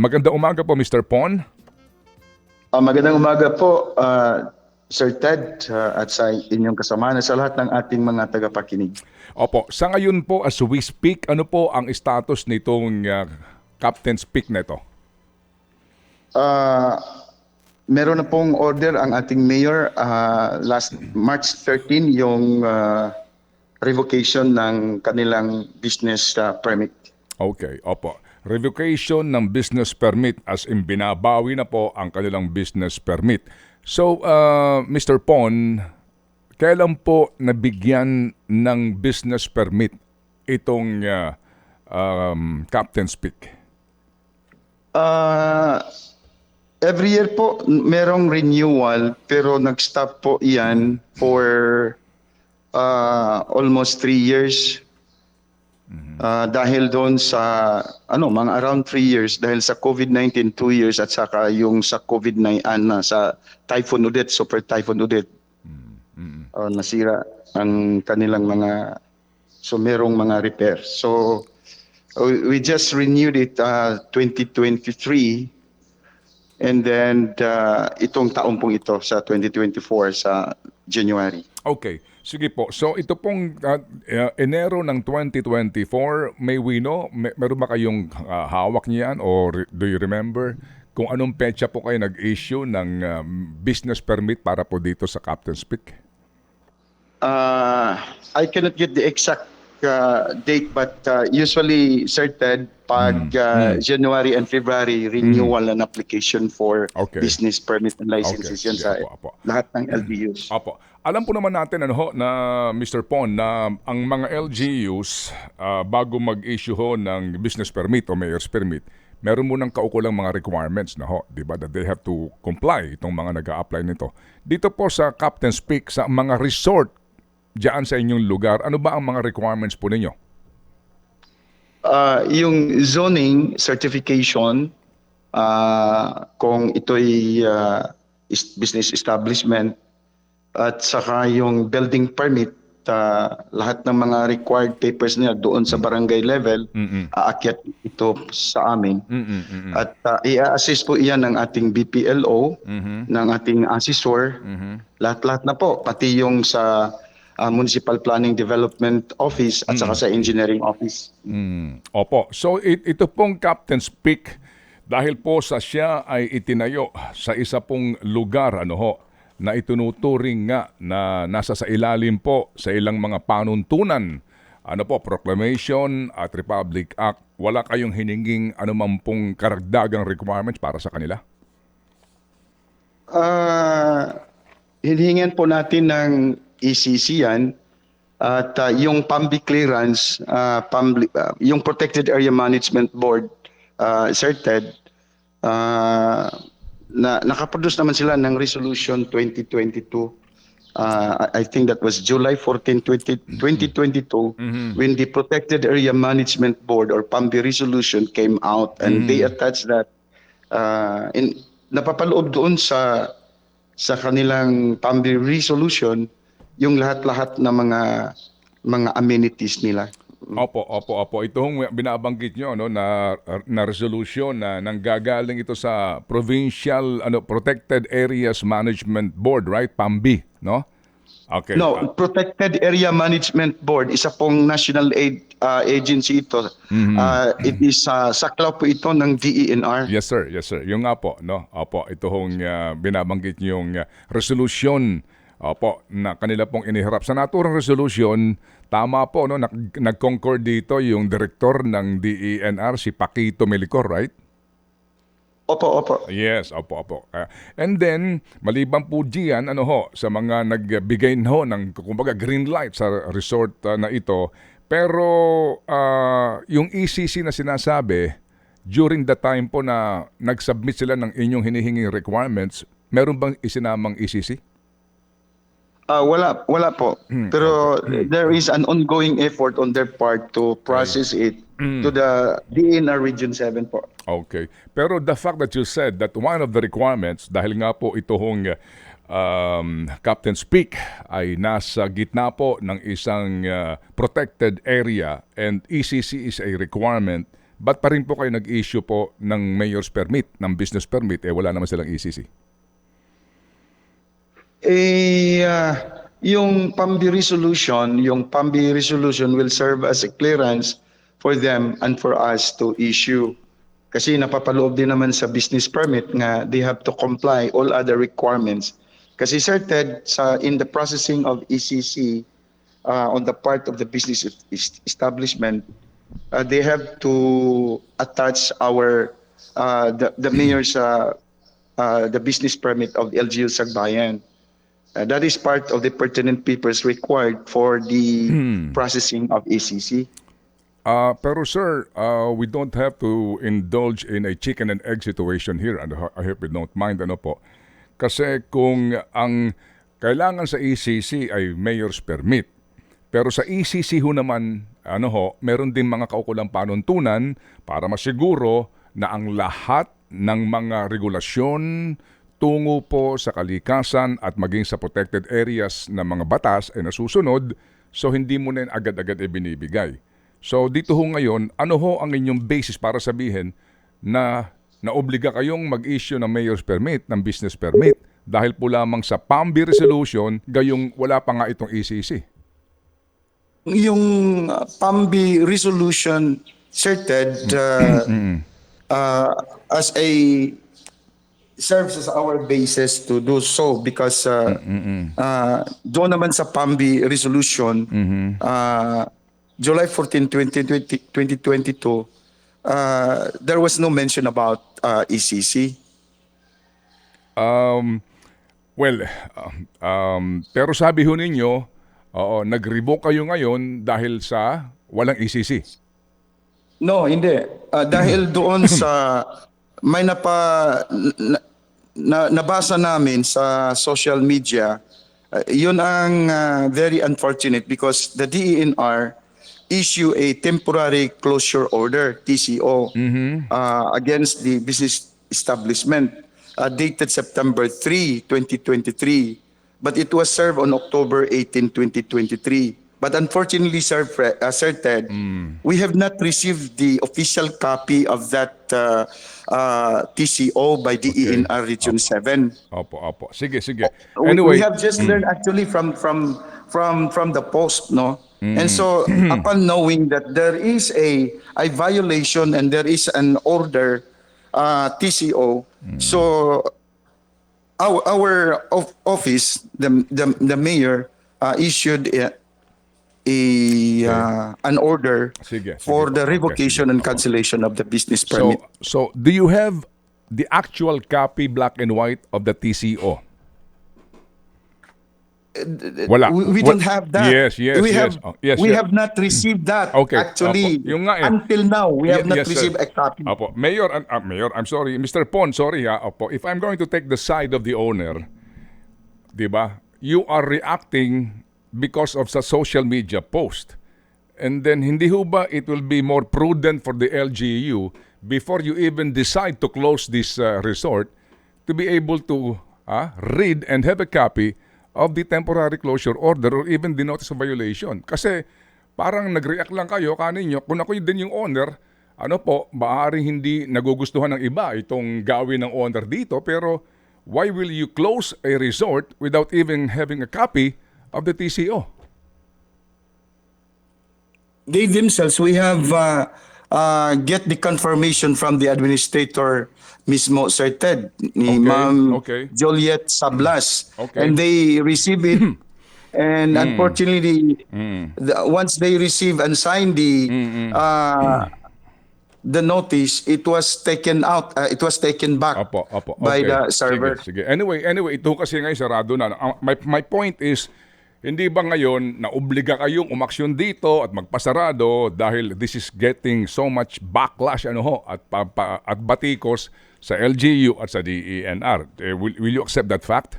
Maganda umaga po, Mr. Pon. Ah, magandang umaga po, ah, Sir Ted, ah, at sa inyong kasama na sa lahat ng ating mga tagapakinig. Opo, sa ngayon po as we speak, ano po ang status nitong uh, Captain's Peak na ito? Ah, meron na pong order ang ating mayor ah, last March 13 yung ah, revocation ng kanilang business ah, permit. Okay, opo. Revocation ng business permit as in binabawi na po ang kanilang business permit. So, uh, Mr. Pon, kailan po nabigyan ng business permit itong uh, um, Captain's Peak? Ah, every year po merong renewal pero nag-stop po iyan for ah, almost three years. Ah, dahil doon sa ano mga around three years dahil sa COVID-19 two years at saka yung sa COVID-19 ah, sa Typhoon Odette, Super Typhoon Odette. Ah, nasira ang kanilang mga so merong mga repair. So we we just renewed it uh, 2023 and then uh, itong taong pong ito sa 2024 sa January. Okay, sige po. So ito pong uh, Enero ng 2024, may we know, may, meron ba kayong uh, hawak niyan or do you remember kung anong petsa po kayo nag-issue ng um, business permit para po dito sa Captain's Peak? Uh, I cannot get the exact uh, date but uh, usually certain pag uh, January and February renewal an application for Okay. business permit and licenses Okay, yan sa apo, apo. lahat ng LGUs. Opo. Alam po naman natin ano ho, na Mr. Pon na ang mga LGUs ah, bago mag-issue ho ng business permit o mayor's permit, meron munang kaukulang mga requirements na ho, 'di ba? That they have to comply itong mga nag-a-apply nito. Dito po sa Captain's Peak sa mga resort diyan sa inyong lugar, ano ba ang mga requirements po ninyo? Uh, yung zoning certification, uh, kung ito'y uh, business establishment, at saka yung building permit, uh, lahat ng mga required papers niya doon sa barangay level, aakyat ito sa amin. Mm-mm. At uh, i-assist po iyan ng ating BPLO, ng ating assessor, lahat-lahat na po, pati yung sa uh, Municipal Planning Development Office at saka sa Engineering Office. Mm. Opo. So it, ito pong Captain's Peak dahil po sa siya ay itinayo sa isa pong lugar ano ho na itunuturing nga na nasa sa ilalim po sa ilang mga panuntunan ano po proclamation at Republic Act wala kayong hininging anumang pong karagdagang requirements para sa kanila Ah, hinihingan po natin ng ECC yan at ah, yung PAMBI clearance, ah, PAMBI, ah, yung Protected Area Management Board, uh, CERTED, ah, na nakaproduce naman sila ng resolution 2022. Ah, I think that was July 14, 20, 2022 when the Protected Area Management Board or PAMBI resolution came out and they attached that uh, in napapaloob doon sa sa kanilang PAMBI resolution yung lahat-lahat na mga mga amenities nila. Opo, opo, opo. Ito hong binabanggit nyo no, na, na resolution na nanggagaling ito sa Provincial ano, Protected Areas Management Board, right? PAMBI, no? Okay. No, Ah, Protected Area Management Board, isa pong national aid uh, agency ito. Uh, it is uh, saklaw po ito ng DENR. Yes sir, yes sir. Yung nga po, no? Opo, ito hong ah, binabanggit yung uh, resolution Opo, na kanila pong iniharap. Sa naturang resolution, tama po, no? Nag- nag-concord dito yung director ng DENR, si Paquito Melicor, right? Opo, opo. Yes, opo, opo. Ah, and then, maliban po diyan, ano ho, sa mga nagbigay ho ng, kumbaga, green light sa resort ah, na ito, pero ah, yung ECC na sinasabi, during the time po na nag-submit sila ng inyong hinihinging requirements, meron bang isinamang ECC? Ah, wala wala po. Pero there is an ongoing effort on their part to process it to the DENR Region 7 po. Okay. Pero the fact that you said that one of the requirements, dahil nga po ito hong um, Captain's Peak ay nasa gitna po ng isang uh, protected area and ECC is a requirement ba't pa rin po kayo nag-issue po ng mayor's permit, ng business permit, eh wala naman silang ECC? Eh, ah, yung PAMBI resolution, yung PAMBI resolution will serve as a clearance for them and for us to issue. Kasi napapaloob din naman sa business permit nga they have to comply all other requirements. Kasi Sir Ted, sa, in the processing of ECC uh, on the part of the business es- establishment, uh, they have to attach our uh, the, the mayor's uh, uh, the business permit of LGU Sagbayan. Uh, that is part of the pertinent papers required for the processing of ACC. Ah, pero sir, ah, we don't have to indulge in a chicken and egg situation here. And I hope you don't mind ano po. Kasi kung ang kailangan sa ECC ay mayor's permit, pero sa ECC ho naman, ano ho, meron din mga kaukulang panuntunan para masiguro na ang lahat ng mga regulasyon tungo po sa kalikasan at maging sa protected areas ng mga batas ay nasusunod, so hindi mo na agad-agad ibinibigay. So dito ho ngayon, ano ho ang inyong basis para sabihin na naobliga kayong mag-issue ng mayor's permit, ng business permit, dahil po lamang sa PAMBI resolution, gayong wala pa nga itong E ECC. Yung uh, PAMBI resolution, Sir Ted, uh, uh, as a serves as our basis to do so because uh, uh, doon naman sa PAMBI resolution, uh, July 14, 2020, 2022, uh, there was no mention about uh, ECC. Um, well, um, pero sabi ho ninyo, oo, nag-revoke kayo ngayon dahil sa walang ECC. No, hindi. Ah, dahil doon sa may napa na, na- nabasa namin sa social media, ah, yun ang ah, very unfortunate because the DENR issue a temporary closure order TCO ah, against the business establishment ah, dated September 3, 2023 but it was served on October 18, 2023. But unfortunately, Sir, Fre- uh, Sir Ted, we have not received the official copy of that uh, uh, TCO by the ENR Region 7. Opo, opo. Sige, sige. We- Anyway, we have just learned actually from from from from the post, no. And so, upon knowing that there is a a violation and there is an order uh, TCO, so our our of- office, the the, the mayor uh, issued a, a uh, an order Sige, for sige the po. Okay, revocation sige. and cancellation of the business so, permit. so do you have the actual copy black and white of the TCO? Wala. We, we Wa- don't have that. Yes, yes, we yes. have Oh, yes, we yes. have not received that. Okay, Actually, opo. Yung nga eh. until now we have Ye- not yes, sir. received a copy. Opo. Mayor, uh, uh, Mayor, I'm sorry. Mr. Pon, sorry ha. Opo. If I'm going to take the side of the owner, di ba? You are reacting because of sa social media post. And then hindi ho ba it will be more prudent for the LGU before you even decide to close this uh, resort to be able to ah, read and have a copy of the temporary closure order or even the notice of violation. Kasi parang nag-react lang kayo kaninyo, kung ako din yung owner, ano po, maaaring hindi nagugustuhan ng iba itong gawin ng owner dito, pero why will you close a resort without even having a copy of the TCO? They themselves, we have uh, uh, get the confirmation from the administrator mismo, Sir Ted, ni Okay, Ma'am okay. Juliet Sablas. Okay. And they receive it. and unfortunately, the, once they receive and sign the uh, the notice, it was taken out. Uh, it was taken back Opo, opo. by okay. the server. Sige, sige. Anyway, anyway, ito kasi ngayon sarado na. My, my point is, hindi ba ngayon naobliga kayong umaksyon dito at magpasarado dahil this is getting so much backlash ano ho at pa, pa- at batikos sa LGU at sa DENR. Eh, will, will you accept that fact?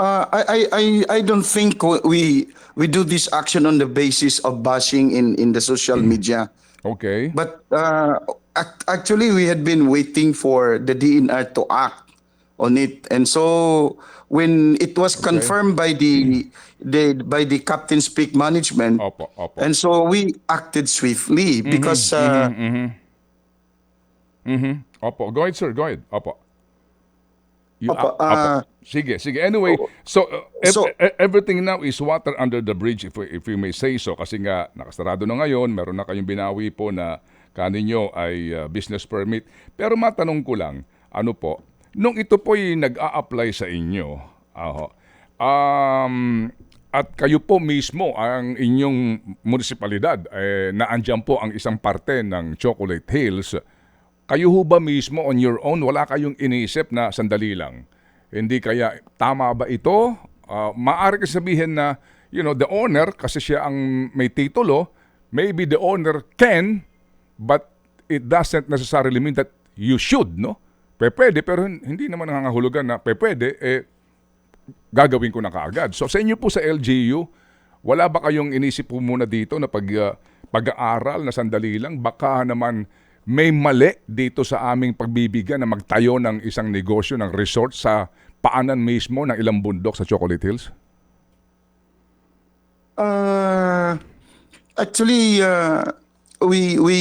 Uh, I, I, I, I don't think we we do this action on the basis of bashing in, in the social media. Okay. But uh, ac- actually, we had been waiting for the DNR to act on it. And so when it was confirmed by the, the by the Captain's Peak management, Opo, opo. and so we acted swiftly because uh, Mhm. Opo, go ahead sir, go ahead. Opo. You- Opo, ah, opo. ah, Sige, sige. Anyway, so, uh, ev- So- e- everything now is water under the bridge if we, if we may say so kasi nga nakasarado na ngayon, meron na kayong binawi po na kaninyo ay uh, business permit. Pero matanong ko lang, ano po, nung ito po nag-a-apply sa inyo, aho, um, at kayo po mismo, ang inyong munisipalidad, eh, naandyan po ang isang parte ng Chocolate Hills, kayo ho ba mismo on your own, wala kayong iniisip na sandali lang? Hindi kaya tama ba ito? Uh, maaari kasi sabihin na, you know, the owner, kasi siya ang may titulo, maybe the owner can, but it doesn't necessarily mean that you should, no? Pwede, pero hin- hindi naman nangangahulugan na pwede, eh, gagawin ko na kaagad. So sa inyo po sa LGU, wala ba kayong inisip po muna dito na pag, uh, pag-aaral na sandali lang? Baka naman may mali dito sa aming pagbibigyan na magtayo ng isang negosyo ng resort sa paanan mismo ng ilang bundok sa Chocolate Hills? Uh, actually, uh, we we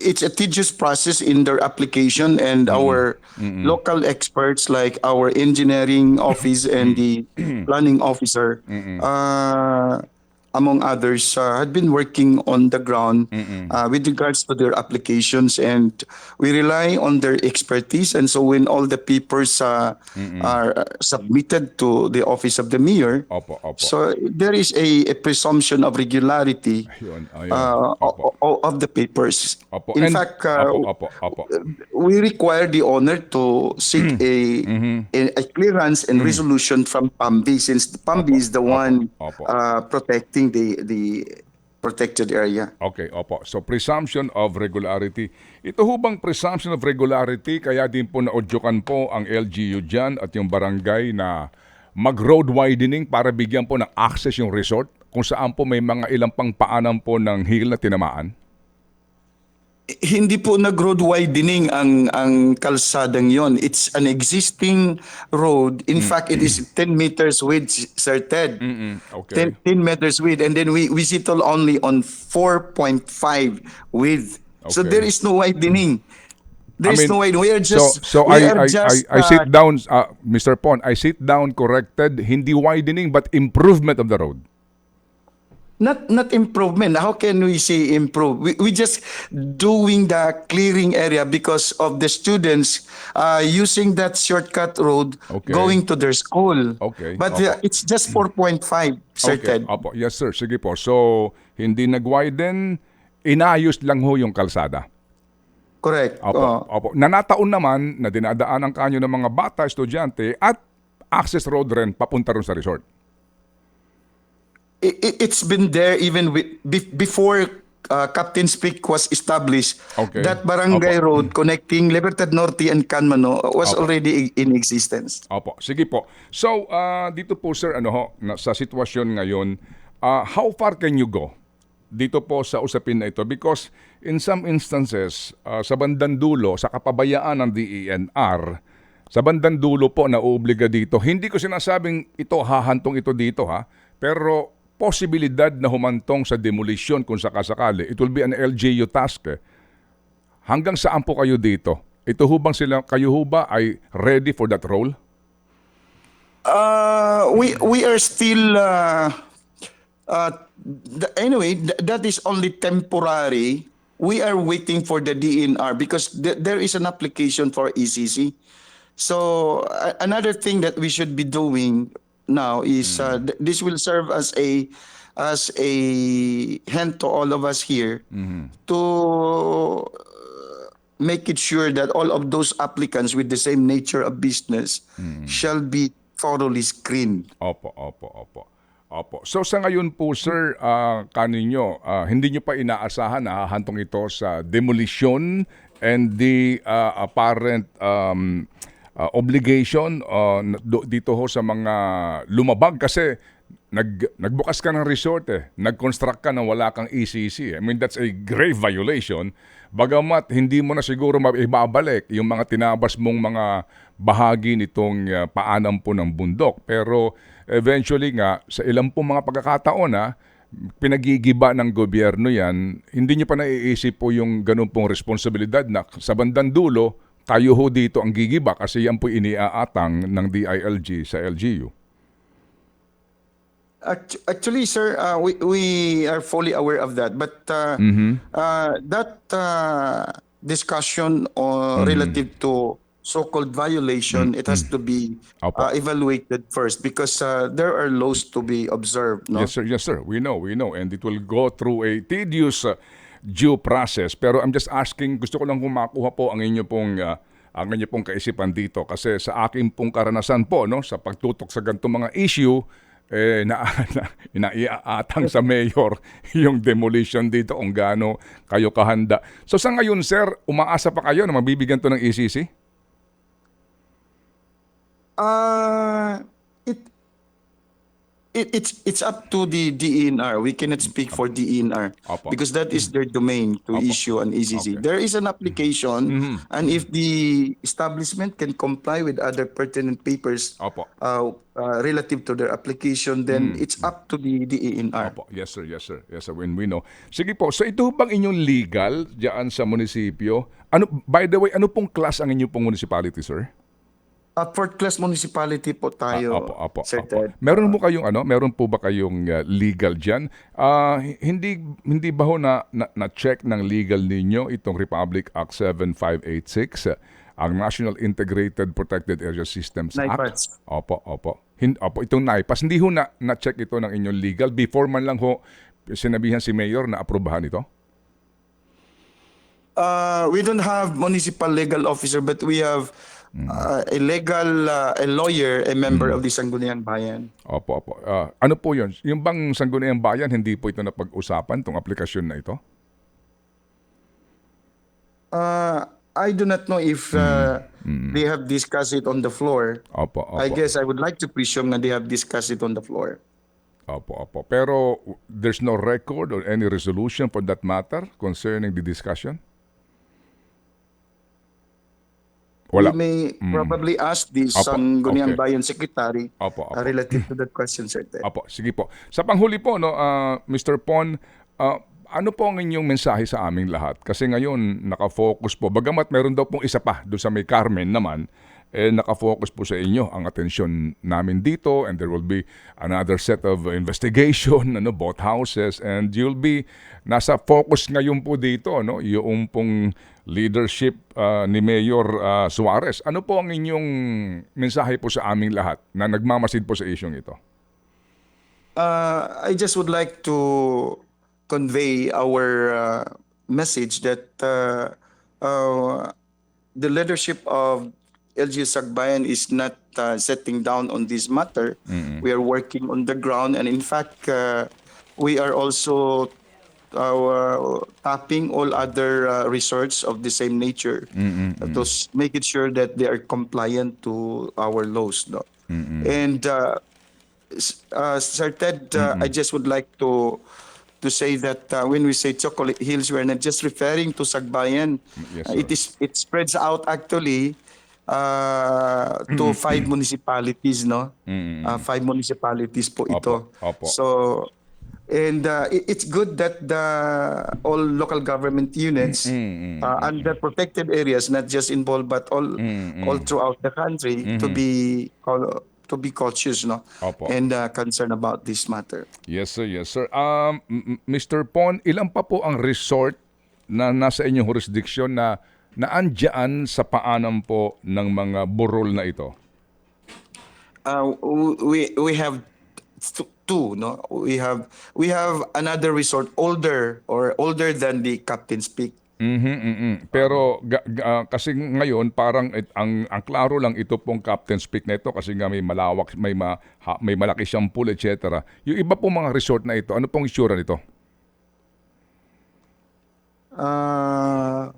it's a tedious process in their application, and our local experts, like our engineering office and the planning officer, uh, among others, uh, had been working on the ground uh, with regards to their applications, and we rely on their expertise. And so, when all the papers uh, are uh, submitted to the office of the mayor, Opo, opo. so there is a, a presumption of regularity Ayun, ayun. uh, o- o- of the papers. Opo. In And- fact, uh, opo, opo, opo. we require the owner to seek a, Mm-hmm. a a clearance and resolution from PAMBI since PAMBI is the one opo. uh, protecting the the protected area. Okay, opo. So presumption of regularity. Ito ho bang presumption of regularity kaya din po naudyokan po ang LGU dyan at yung barangay na mag-road widening para bigyan po ng access yung resort kung saan po may mga ilang pang paanan po ng hill na tinamaan? Hindi po nag-road widening ang ang kalsadang yon. It's an existing road. In fact, it is 10 meters width, Sir Ted. Mm, okay. 10, 10 meters width. And then we, we settle only on 4.5 width. So Okay. there is no widening. There I is mean, no widening. We are just, so so I, are I, just, I, I uh, sit down, uh, Mr. Pon, I sit down corrected, hindi widening but improvement of the road. Not not improvement. How can we say improve? We we just doing the clearing area because of the students uh, using that shortcut road Okay. going to their school. Okay. But uh, it's just 4.5, Sir Ted. Opo. Yes, sir. Sige po. So, hindi nag-widen, inayos lang ho yung kalsada. Correct. Opo, Oo. opo. Nanataon naman na dinadaanan kanyo ng mga bata, estudyante at access road rin papunta rin sa resort. It, it- it's been there even with, be- before uh, Captain's Peak was established. Okay. That barangay Opo. road connecting Libertad Norte and Canmano was Opo. already in existence. Opo, sige po. So, ah, dito po sir, ano ho, na, sa sitwasyon ngayon, ah, how far can you go dito po sa usapin na ito? Because in some instances, ah, sa bandang dulo, sa kapabayaan ng DENR, sa bandang dulo po na uobliga dito, hindi ko sinasabing ito, hahantong ito dito ha, pero posibilidad na humantong sa demolition kung sakasakali. It will be an LGU task eh. Hanggang saan po kayo dito? Ito ho bang sila, kayo ho ba ay ready for that role? Uh, we we are still uh, uh, anyway. Th- that is only temporary. We are waiting for the DNR because th- there is an application for ECC. So a- another thing that we should be doing now is uh, th- this will serve as a as a hint to all of us here to uh, make it sure that all of those applicants with the same nature of business shall be thoroughly screened. Opo, opo, opo. Opo. So sa ngayon po sir, ah kaninyo, ah, hindi nyo pa inaasahan na hahantong ito sa demolition and the ah, apparent um, ah, obligation ah, do- dito ho sa mga lumabag kasi nag, nagbukas ka ng resort eh. Nag-construct ka na wala kang ECC. I mean, that's a grave violation. Bagamat hindi mo na siguro maibabalik yung mga tinabas mong mga bahagi nitong uh, paanan po ng bundok. Pero eventually nga, sa ilang po mga pagkakataon na pinagigiba ng gobyerno yan, hindi nyo pa naiisip po yung ganun pong responsibilidad na sa bandang dulo, tayo ho dito ang gigiba kasi yan po iniaatang ng DILG sa LGU. Act- Actually, sir, uh, we we are fully aware of that. But uh, uh, that uh, discussion uh, relative to so-called violation, it has to be uh, evaluated first because uh, there are laws to be observed. No? Yes, sir. Yes, sir. We know, we know. And it will go through a tedious uh, due process. Pero I'm just asking, gusto ko lang kung makuha po ang inyo pong uh, ang inyo pong kaisipan dito kasi sa akin pong karanasan po no sa pagtutok sa ganitong mga issue eh na, na inaiaatang sa mayor yung demolition dito kung gaano kayo kahanda. So sa ngayon sir, umaasa pa kayo na mabibigyan to ng ECC? Uh, it, it it's it's up to the DENR. We cannot speak for DENR Opo. because that is their domain to Opo. issue an Okay. ECC. Mm-hmm. There is an application, and if the establishment can comply with other pertinent papers Opo. uh, uh, relative to their application, then it's up to the Mm. DENR. Opo, yes sir, yes sir. Yes sir, when we know. Sige po, so ito bang inyong legal diyan sa munisipyo? Ano by the way, ano pong class ang inyong pong municipality, sir? Uh, fourth class municipality po tayo, Ah, opo, opo, Sir opo. Ted. Meron mo kayong ano? Meron po ba kayong uh, legal diyan? Ah, hindi hindi ba ho na, na, na check ng legal ninyo itong Republic Act 7586, uh, ang National Integrated Protected Area Systems Act? NIPAS. Opo, opo. Hin, opo, itong NIPAS. Hindi ho na, na-check ito ng inyong legal before man lang ho sinabihan si Mayor na aprubahan ito? Uh, we don't have municipal legal officer, but we have uh, a legal, uh, a lawyer, a member of the Sangguniang Bayan. Opo, opo. Ah, ano po yun? Yung bang Sangguniang Bayan, hindi po ito napag-usapan, itong aplikasyon na ito? Uh, I do not know if uh, they have discussed it on the floor. Opo, opo. I guess I would like to presume that they have discussed it on the floor. Opo, opo. Pero there's no record or any resolution for that matter concerning the discussion? Wala. We may probably ask the Opo, Sangguniang okay. Bayan Secretary Opo, uh, opo. relative to that question, Sir Ted. Opo, sige po. Sa panghuli po, no, ah, Mr. Pon, ah, ano po ang inyong mensahe sa aming lahat? Kasi ngayon, nakafocus po. Bagamat meron daw pong isa pa doon sa may Carmen naman, eh, nakafocus po sa inyo ang atensyon namin dito and there will be another set of investigation, ano, both houses and you'll be nasa focus ngayon po dito, no, yung pong leadership ah, ni Mayor ah, Suarez. Ano po ang inyong mensahe po sa aming lahat na nagmamasid po sa isyong ito? Uh, I just would like to convey our uh, message that uh, uh, the leadership of LGU Sagbayan is not uh, setting down on this matter. We are working on the ground, and in fact, uh, we are also uh, tapping all other uh, resorts of the same nature uh, to make it sure that they are compliant to our laws. No? And uh, uh, Sir Ted, uh, I just would like to to say that uh, when we say Chocolate Hills, we're not just referring to Sagbayan. Yes, Uh, it is it spreads out actually uh, to five municipalities, no? Uh, five municipalities po ito. Opo, opo. So and uh, it- it's good that the all local government units uh, under protected areas, not just involved but all all throughout the country, to be cau- to be cautious, no, Opo. and uh, concerned about this matter. Yes sir, yes sir. Um, Mr. Pon, ilan pa po ang resort na nasa inyong jurisdiction na naandyan sa paanan po ng mga burol na ito? Uh, we we have two, no. We have we have another resort older or older than the Captain's Peak. Mhm, mhm. Pero ga- ga- kasi ngayon parang it, ang ang klaro lang ito pong Captain's Peak na ito kasi nga may malawak, may ma, ha- may malaki siyang pool, etc. Yung iba pong mga resort na ito, ano pong itsura nito? Uh,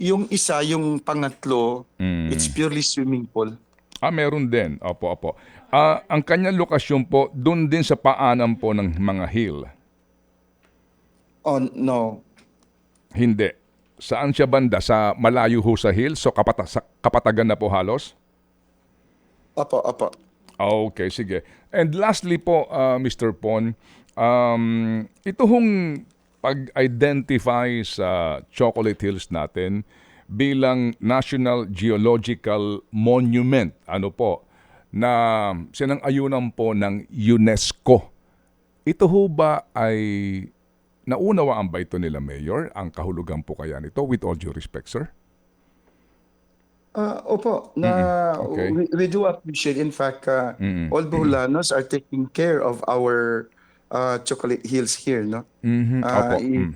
yung isa, yung pangatlo, it's purely swimming pool. Ah, meron din. Opo, opo. Ah, ang kanyang lokasyon po, doon din sa paanan po ng mga hill. Oh, no. Hindi. Saan siya banda? Sa malayo ho sa hill? So kapata, sa kapatagan na po halos? Opo, opo. Okay, sige. And lastly po, uh, Mr. Pon, um, ito hong pag-identify sa Chocolate Hills natin bilang National Geological Monument, ano po, na sinang-ayunan po ng UNESCO. Ito ho ba ay naunawaan ba ito nila, Mayor, ang kahulugan po kaya nito? With all due respect, sir? Uh, opo, na Okay. we, we do appreciate. In fact, uh, all Boholanos are taking care of our uh, chocolate hills here, no? Mhm, Uh, opo, mm.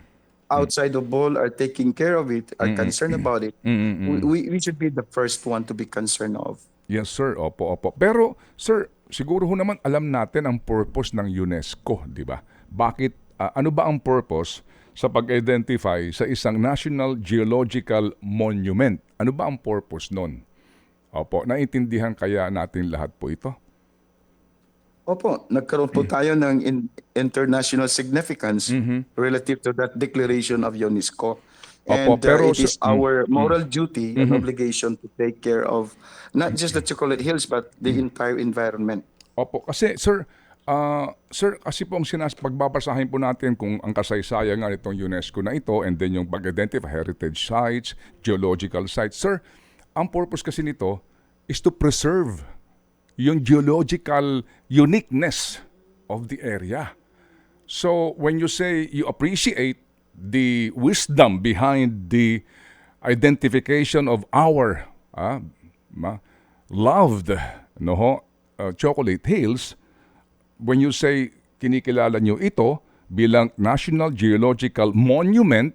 outside of Bohol are taking care of it, are concerned about it. Mm-mm. We, we, should be the first one to be concerned of. Yes, sir. Opo, opo. Pero, sir, siguro ho naman alam natin ang purpose ng UNESCO, di ba? Bakit, ah, ano ba ang purpose sa pag-identify sa isang National Geological Monument? Ano ba ang purpose nun? Opo, naiintindihan kaya natin lahat po ito? Opo, nagkaroon po tayo ng in- international significance relative to that declaration of UNESCO. Opo, And uh, pero it sa- is our moral duty and obligation to take care of not just the Chocolate Hills but the entire environment. Opo, kasi sir, ah, sir, kasi po ang sinas, pagbabasahin po natin kung ang kasaysayan nga nitong UNESCO na ito and then yung pag-identify heritage sites, geological sites. Sir, ang purpose kasi nito is to preserve yung geological uniqueness of the area. So when you say you appreciate the wisdom behind the identification of our ah, ma, loved no uh, chocolate hills, when you say kinikilala nyo ito bilang National Geological Monument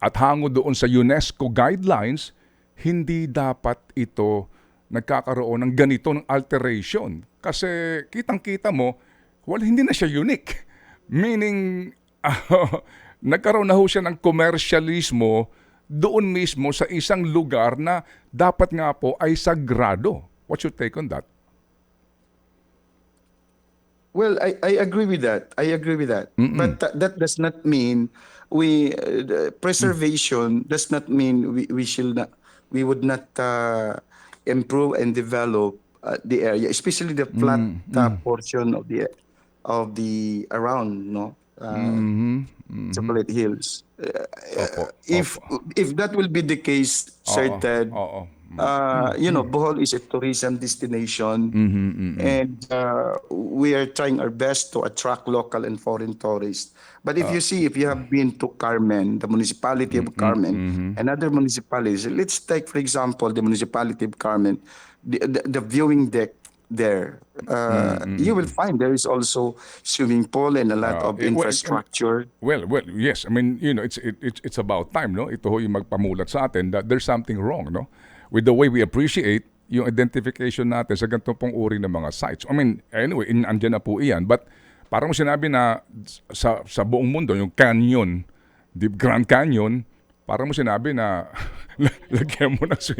at hango doon sa UNESCO guidelines, hindi dapat ito nagkakaroon ng ganitong alteration. Kasi kitang-kita mo, well, hindi na siya unique. Meaning, nagkaroon na ho siya ng komersyalismo doon mismo sa isang lugar na dapat nga po ay sagrado. What's your take on that? Well, I, I agree with that. I agree with that. But tha- that does not mean we uh, preservation does not mean we, we shall not we would not uh, improve and develop uh, the area, especially the flat uh, portion of the of the around no uh, Chocolate Hills. Uh, Opo, if if that will be the case, Sir Oo, Ted, oo. Uh, you know, Bohol is a tourism destination, Mm-hmm, and uh, we are trying our best to attract local and foreign tourists. But if you see, if you have been to Carmen, the municipality of Carmen, and other municipalities, let's take, for example, the municipality of Carmen, the, the, the viewing deck there, uh, you will find there is also swimming pool and a lot Ah, of eh, infrastructure. Well, well, yes. I mean, you know, it's it, it's it's about time, no? Ito ho yung magpamulat sa atin that there's something wrong, no? With the way we appreciate yung identification natin sa ganitong pong uri ng mga sites. I mean, anyway, in, andyan na po iyan. But parang sinabi na sa, sa buong mundo, yung canyon, the Grand Canyon, parang mo sinabi na lagyan mo na si,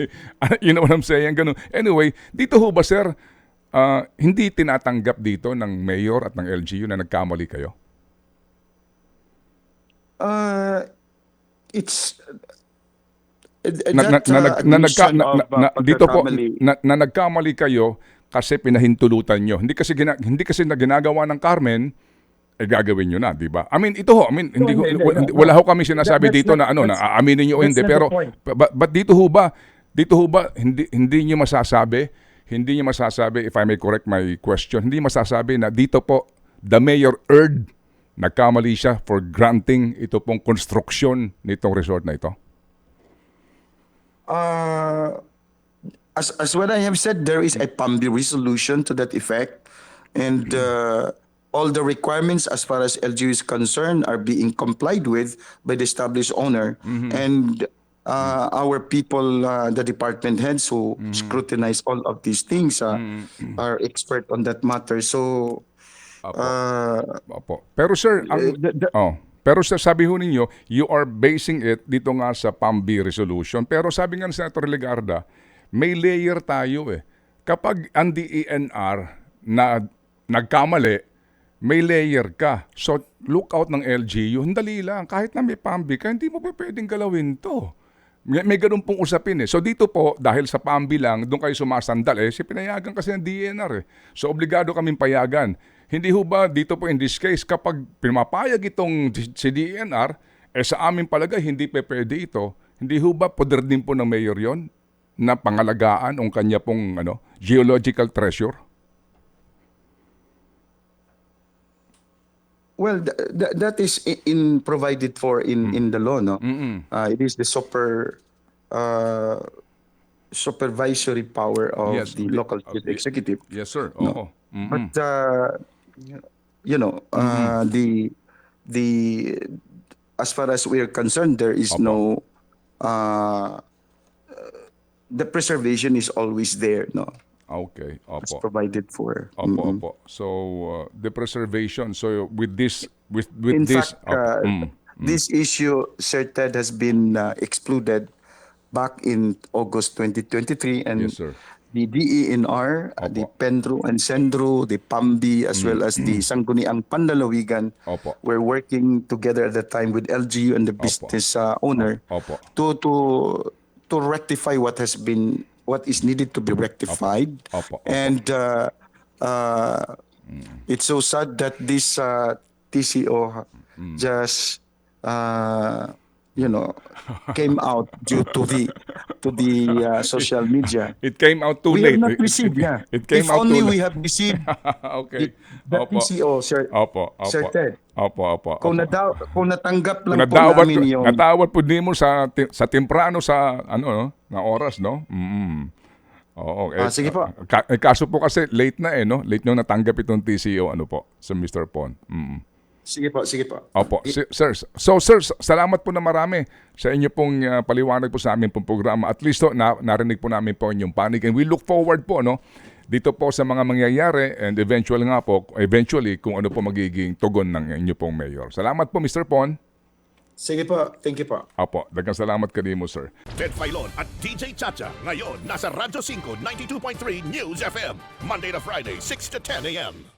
you know what I'm saying? Ganun. Anyway, dito ho ba, sir, ah, hindi tinatanggap dito ng mayor at ng LGU na nagkamali kayo? Uh, it's na, na, uh, na, na, na- uh, na- dito po na, na nagkamali kayo kasi pinahintulutan nyo. Hindi kasi gina, hindi kasi na ginagawa ng Carmen eh gagawin nyo na, di ba? I mean, ito ho, I mean, hindi, ho- hindi, wala ho kami sinasabi That- that's dito na ano, na aaminin nyo o hindi, pero but, but dito ho ba, dito ho ba hindi hindi nyo masasabi, hindi nyo masasabi if I may correct my question, hindi masasabi na dito po the mayor erred nagkamali siya for granting ito pong construction nitong resort na ito. Uh, as as what I have said, there is a PAMBI resolution to that effect, and uh, all the requirements as far as LGU is concerned are being complied with by the established owner, and uh, our people, uh, the department heads who scrutinize all of these things, uh, are expert on that matter. So. Uh, Opo. Pero sir, ang, the- the- oh, pero sir, sabi ho ninyo, you are basing it dito nga sa PAMBI resolution. Pero sabi nga ni Senator Legarda, may layer tayo eh. kapag ang DENR na nagkamali, may layer ka. So, look out ng LGU, dali lang. Kahit na may pambi ka, hindi mo pa pwedeng galawin to. May, may ganun pong usapin eh. So dito po, dahil sa pambi lang, doon kayo sumasandal eh, si pinayagan kasi ng DNR eh. So obligado kaming payagan. Hindi ho ba dito po in this case, kapag pinapayag itong d- si DNR, eh sa amin palagay, hindi pa pwede ito. Hindi ho ba poder din po ng mayor yon na pangalagaan ang kanya pong ano, geological treasure? Well, th- th- that is in provided for in in the law, no. Uh, it is the super uh, supervisory power of Yes, the local chief executive. Yes, sir. Oo. Mm-mm. But uh, you know, uh, the the as far as we are concerned, there is Opo. no uh, the preservation is always there, no. Okay. It's Opo. provided for. Opo, Mm-mm. opo. So, uh, the preservation. So, with this, with, with In this, fact, uh, opo, mm, this issue, Sir Ted, has been uh, excluded back in August 2023, and Yes, sir. The DENR, the Opo. Mm. Pendro and Sendro, the PAMBI, as well as the Sangguniang Pandalawigan, Opo. were working together at the time with LGU and the business uh, owner Opo. to to to rectify what has been what is needed to be rectified. Opo, opo. And uh, uh, it's so sad that this uh, TCO Mm. just uh, you know came out due to the to the uh, social media. It came out too we late. have not received, it, yeah. It came if out only too we have received okay. the Opo. TCO, sir. Opo, opo. Sir Ted. Opo, opo. Kung, nadaw, kung natanggap lang po Nadawat, namin yung... nadawat po din mo sa sa temprano sa ano no, na oras no. Mm. Oo. Ah, sige po. Ka, eh, kaso po kasi late na eh no. Late nung natanggap itong TCO ano po sa Mr. Pon. Mm. Sige po, sige po. Opo, Si- sir. So sir, salamat po na marami sa inyo pong uh, paliwanag po sa amin pong programa. At least ho, na, narinig po namin po inyong panig and we look forward po no dito po sa mga mangyayari and eventually nga po, eventually kung ano po magiging tugon ng inyo pong mayor. Salamat po Mr. Pon. Sige po, thank you po. Opo, dagang salamat kanimo sir. Ted Filon at DJ Chacha. Ngayon, nasa Radyo 5, 92.3 News FM. Monday to Friday, 6 to 10 a.m.